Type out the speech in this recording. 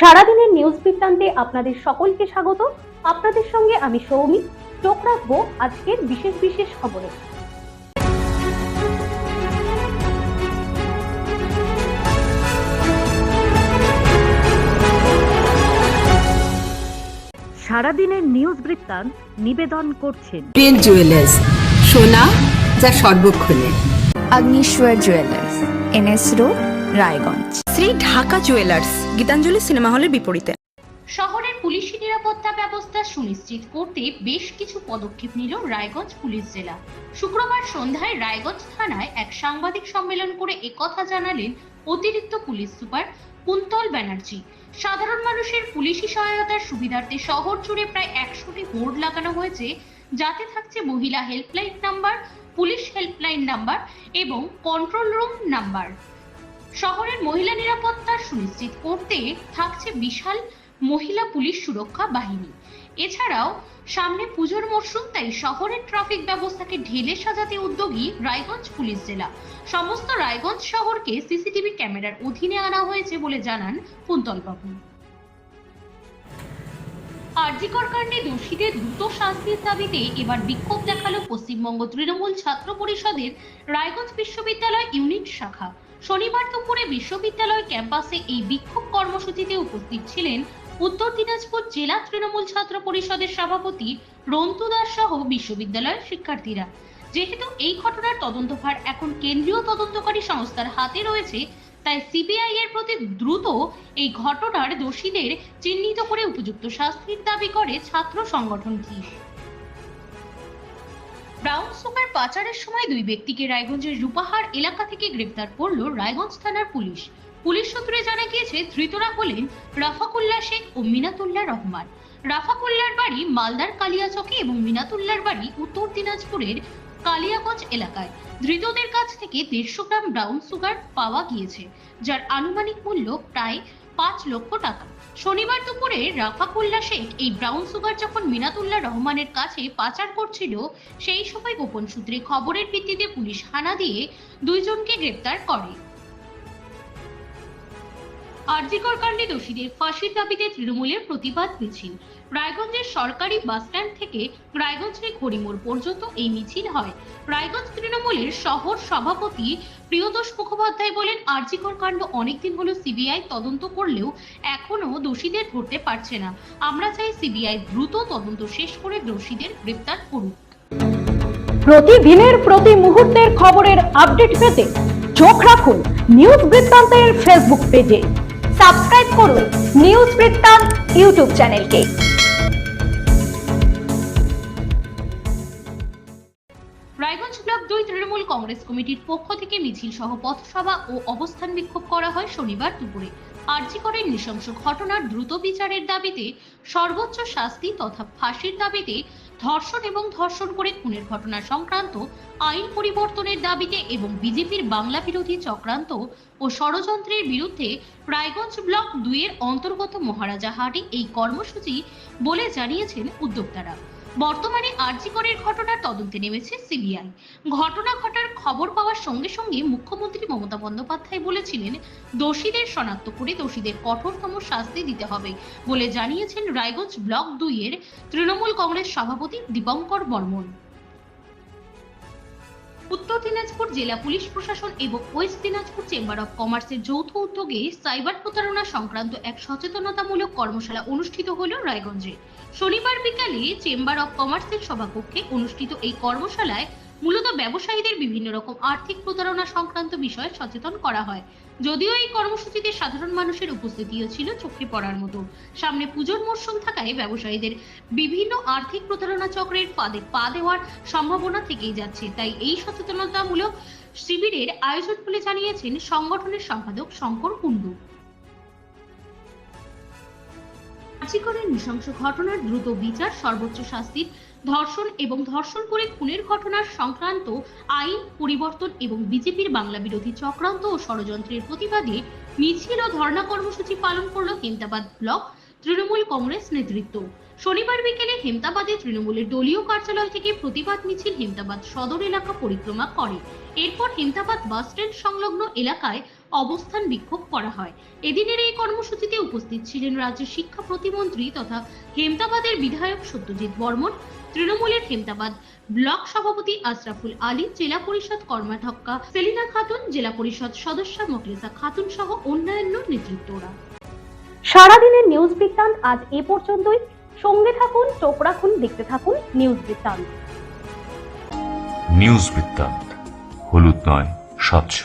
সারাদিনের নিউজ বৃত্তান্তে আপনাদের সকলকে স্বাগত। আপনাদের সঙ্গে আমি সৌমি। চোখ রাখব আজকের বিশেষ বিশেষ খবরে। সারাদিনের নিউজ বৃত্তান্ত নিবেদন করছেন। জুয়েলার্স সোনা যা সর্বক্ষণে। Agnishwar jewellers NS road Raiganj. Shri Dhaka jewellers, Gitanjali cinema হলের বিপরীতে। শহরের পুলিশি নিরাপত্তা ব্যবস্থা সুনিশ্চিত করতে বেশ কিছু পদক্ষেপ নিল রায়গঞ্জ পুলিশ জেলা। শুক্রবার সন্ধ্যায় রায়গঞ্জ থানায় এক সাংবাদিক সম্মেলন করে একথা জানালেন অতিরিক্ত পুলিশ সুপার কুন্তল ব্যানার্জি। সাধারণ মানুষের পুলিশি সহায়তার সুবিধার্থে শহর জুড়ে প্রায় একশোটি বোর্ড লাগানো হয়েছে। যাতে থাকছে মহিলা helpline number, police helpline number এবং কন্ট্রোল রুম নাম্বার। শহরের মহিলা নিরাপত্তা সুনিশ্চিত করতে থাকছে বিশাল মহিলা পুলিশ সুরক্ষা বাহিনী। এছাড়াও সামনে পুজোর মরশুম, তাই শহরের ট্রাফিক ব্যবস্থাকে ঢেলে সাজাতে উদ্যোগী রায়গঞ্জ পুলিশ জেলা। সমস্ত রায়গঞ্জ শহরকে সিসিটিভি ক্যামেরার অধীনে আনা হয়েছে বলে জানান কুন্তলবাবু। আরজিকর কাণ্ডে দোষীদের দ্রুত শাস্তির দাবিতে এবার বিক্ষোভ দেখাল পশ্চিমবঙ্গ তৃণমূল ছাত্র পরিষদের রায়গঞ্জ বিশ্ববিদ্যালয় ইউনিট শাখা। শনিবার দুপুরে বিশ্ববিদ্যালয় ক্যাম্পাসে এই বিক্ষোভ কর্মসূচিতে উপস্থিত ছিলেন উত্তর দিনাজপুর জেলা তৃণমূল ছাত্র পরিষদের সভাপতি রন্তু দাস সহ বিশ্ববিদ্যালয়ের শিক্ষার্থীরা। যেহেতু এই ঘটনার তদন্তভার এখন কেন্দ্রীয় তদন্তকারী সংস্থার হাতে রয়েছে, তাই সিবিআই এর প্রতি দ্রুত এই ঘটনার দোষীদের চিহ্নিত করে উপযুক্ত শাস্তির দাবি করে ছাত্র সংগঠনটি ব্রাউন সুগার পাচারের সময় দুই ব্যক্তিকে রায়গঞ্জের রূপাহার এলাকা থেকে গ্রেপ্তার করল রায়গঞ্জ থানার পুলিশ। পুলিশ সূত্রে জানা গিয়েছে, ধৃতরা হলেন রাফাকুল্লাহ শেখ ও মিনাতুল্লাহ রহমান। রাফাকুল্লার বাড়ি মালদার কালিয়াচকে এবং মিনাতুল্লার বাড়ি উত্তর দিনাজপুরের কালিয়াগঞ্জ এলাকায়। ধৃতদের কাছ থেকে দেড়শো গ্রাম ব্রাউন সুগার পাওয়া গিয়েছে, যার আনুমানিক মূল্য প্রায় পাঁচ লক্ষ টাকা। শনিবার দুপুরে রাফাকুল্লা শেখ এই ব্রাউন সুগার যখন মিনাতুল্লাহ রহমানের কাছে পাচার করছিল, সেই সময় গোপন সূত্রে খবরের ভিত্তিতে পুলিশ হানা দিয়ে দুইজনকে গ্রেপ্তার করে। আরজিকর কাণ্ডে দোষীদের ফাঁসির দাবিতে তৃণমূলের প্রতিবাদ মিছিল। রায়গঞ্জের সরকারি বাসস্ট্যান্ড থেকে রায়গঞ্জের ঘড়িমোড় পর্যন্ত এই মিছিল হয়। রায়গঞ্জ তৃণমূলের শহর সভাপতি প্রিয়তোষ মুখোপাধ্যায় বলেন, আরজিকর কাণ্ড অনেকদিন হলো সিবিআই তদন্ত করলেও এখনও দোষীদের ধরতে পারছে না। আমরা চাই সিবিআই দ্রুত তদন্ত শেষ করে দোষীদের গ্রেপ্তার করুক। প্রতিদিনের প্রতি মুহূর্তের খবরের আপডেট পেতে চোখ রাখুন নিউজ বৃত্তান্তের ফেসবুক পেজে। সাবস্ক্রাইব করুন নিউজ বৃত্তান্ত ইউটিউব চ্যানেলকে। রায়গঞ্জ ব্লক দুই তৃণমূল কংগ্রেস কমিটির পক্ষ থেকে মিছিল সহ পথসভা ও অবস্থান বিক্ষোভ করা হয় শনিবার দুপুরে। আরজিকরের নৃশংস ঘটনার দ্রুত বিচারের দাবিতে, সর্বোচ্চ শাস্তি তথা ফাঁসির দাবিতে ধর্ষণ এবং ধর্ষণ করে খুনের ঘটনা সংক্রান্ত আইন পরিবর্তনের দাবিতে এবং বিজেপির বাংলা বিরোধী চক্রান্ত ও ষড়যন্ত্রের বিরুদ্ধে রায়গঞ্জ ব্লক দুইয়ের অন্তর্গত মহারাজা হাটে এই কর্মসূচি বলে জানিয়েছেন উদ্যোক্তারা। বর্তমানে আরজিকরের ঘটনার তদন্তে নেমেছে সিবিআই। ঘটনা ঘটার খবর পাওয়ার সঙ্গে সঙ্গে মুখ্যমন্ত্রী মমতা বন্দ্যোপাধ্যায় বলেছিলেন, দোষীদের শনাক্ত করে দোষীদের কঠোরতম শাস্তি দিতে হবে বলে জানিয়েছেন রায়গঞ্জ ব্লক দুইয়ের তৃণমূল কংগ্রেস সভাপতি দীপঙ্কর বর্মন। উত্তর দিনাজপুর জেলা পুলিশ প্রশাসন এবং ওয়েস্ট দিনাজপুর চেম্বার অফ কমার্সের যৌথ উদ্যোগে সাইবার প্রতারণা সংক্রান্ত এক সচেতনতামূলক কর্মশালা অনুষ্ঠিত হল রায়গঞ্জে। শনিবার বিকালে চেম্বার অফ কমার্সের সভাকক্ষে অনুষ্ঠিত এই কর্মশালায় মূলত ব্যবসায়ীদের বিভিন্ন রকম আর্থিক প্রতারণা সংক্রান্ত বিষয়ে সচেতন করা হয়। যদিও এই কর্মসূচিতে সাধারণ মানুষের উপস্থিতিও ছিল চোখে পড়ার মতো। সামনে পুজোর মরশুম থাকায় ব্যবসায়ীদের বিভিন্ন আর্থিক প্রতারণা চক্রের পাদে পা দেওয়ার সম্ভাবনা থেকেই যাচ্ছে। তাই এই সচেতনতামূলক শিবিরের আয়োজন বলে জানিয়েছেন সংগঠনের সম্পাদক শঙ্কর কুণ্ডু। আর্যিকরের নৃশংস ঘটনার দ্রুত বিচার, সর্বোচ্চ শাস্তির ধর্ষণ এবং ধর্ষণ করে খুনের ঘটনার সংক্রান্ত আইন পরিবর্তন এবং বিজেপির বাংলা বিরোধী চক্রান্ত ও ষড়যন্ত্রের প্রতিবাদে মিছিল ও ধর্ণা কর্মসূচি পালন করল কেন্দাবাদ ব্লক। তৃণমূল কংগ্রেস নেতৃত্ব। শনিবার বিকেলে হেমতাবাদে তৃণমূলের দলীয় কার্যালয় থেকে প্রতিবাদ মিছিল হেমতাবাদ সদর এলাকা পরিক্রমা করে। এরপর হেমতাবাদ বাস স্ট্যান্ড সংলগ্ন এলাকায় অবস্থান বিক্ষোভ করা হয়। এদিনের এই কর্মসূচিতে উপস্থিত ছিলেন রাজ্যের শিক্ষা প্রতিমন্ত্রী তথা হেমতাবাদের বিধায়ক সত্যজিৎ বর্মন, তৃণমূলের হেমতাবাদ ব্লক সভাপতি আশরাফুল আলী, জেলা পরিষদ কর্মাধ্যক্ষা সেলিনা খাতুন, জেলা পরিষদ সদস্য মোখলেসা খাতুন সহ অন্যান্য নেতৃত্বরা। সারাদিনের নিউজ বৃত্তান্ত আজ এ পর্যন্তই। সঙ্গে থাকুন, চোখ রাখুন, দেখতে থাকুন নিউজ বৃত্তান্ত। নিউজ বৃত্তান্ত, হলুদ নয় স্বচ্ছ